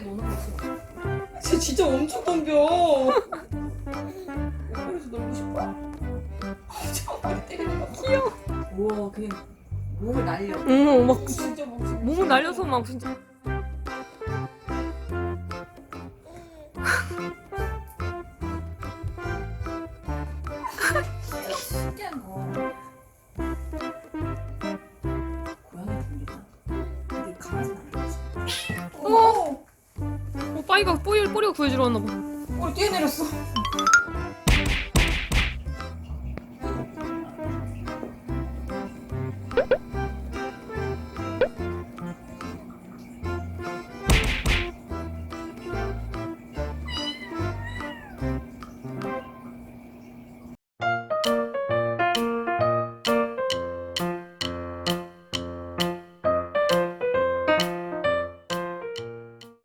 노는 거지. 쟤 진짜 엄청 덤벼. 그래서 놀고 싶어? 정말 때리는 거. 귀여워. 우와 그냥 몸을 날려. 어머 막 진짜 몸 몸을 날려서 막 진짜. 신기한 거. 고양이 듭니다. 근데 강아지는 안 빠이가 뽀리 뽀리가 구해주러 왔나 봐. 어, 뛰어내렸어.